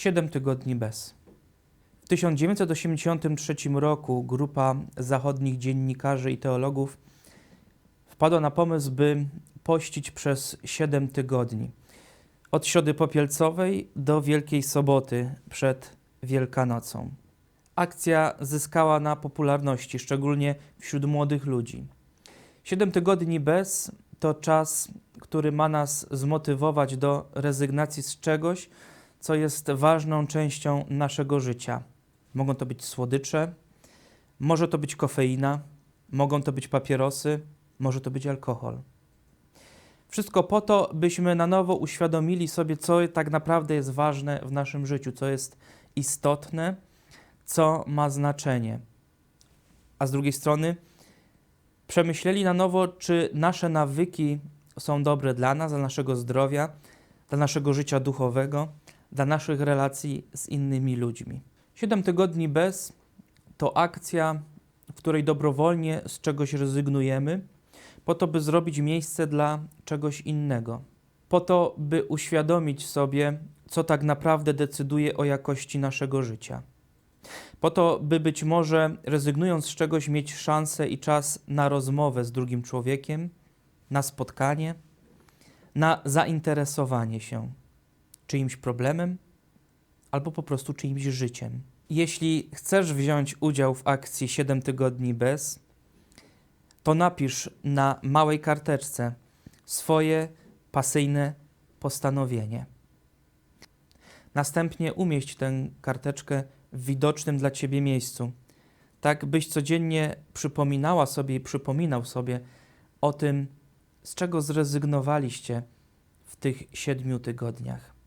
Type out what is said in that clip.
7 tygodni bez. W 1983 roku grupa zachodnich dziennikarzy i teologów wpadła na pomysł, by pościć przez 7 tygodni. Od Środy Popielcowej do Wielkiej Soboty przed Wielkanocą. Akcja zyskała na popularności, szczególnie wśród młodych ludzi. 7 tygodni bez to czas, który ma nas zmotywować do rezygnacji z czegoś, co jest ważną częścią naszego życia. Mogą to być słodycze, może to być kofeina, mogą to być papierosy, może to być alkohol. Wszystko po to, byśmy na nowo uświadomili sobie, co tak naprawdę jest ważne w naszym życiu, co jest istotne, co ma znaczenie. A z drugiej strony, przemyśleli na nowo, czy nasze nawyki są dobre dla nas, dla naszego zdrowia, dla naszego życia duchowego, dla naszych relacji z innymi ludźmi. Siedem tygodni bez to akcja, w której dobrowolnie z czegoś rezygnujemy, po to, by zrobić miejsce dla czegoś innego, po to, by uświadomić sobie, co tak naprawdę decyduje o jakości naszego życia. Po to, by być może rezygnując z czegoś, mieć szansę i czas na rozmowę z drugim człowiekiem, na spotkanie, na zainteresowanie się czyimś problemem albo po prostu czyimś życiem. Jeśli chcesz wziąć udział w akcji 7 tygodni bez, to napisz na małej karteczce swoje pasyjne postanowienie. Następnie umieść tę karteczkę w widocznym dla Ciebie miejscu, tak byś codziennie przypominała sobie i przypominał sobie o tym, z czego zrezygnowaliście w tych siedmiu tygodniach.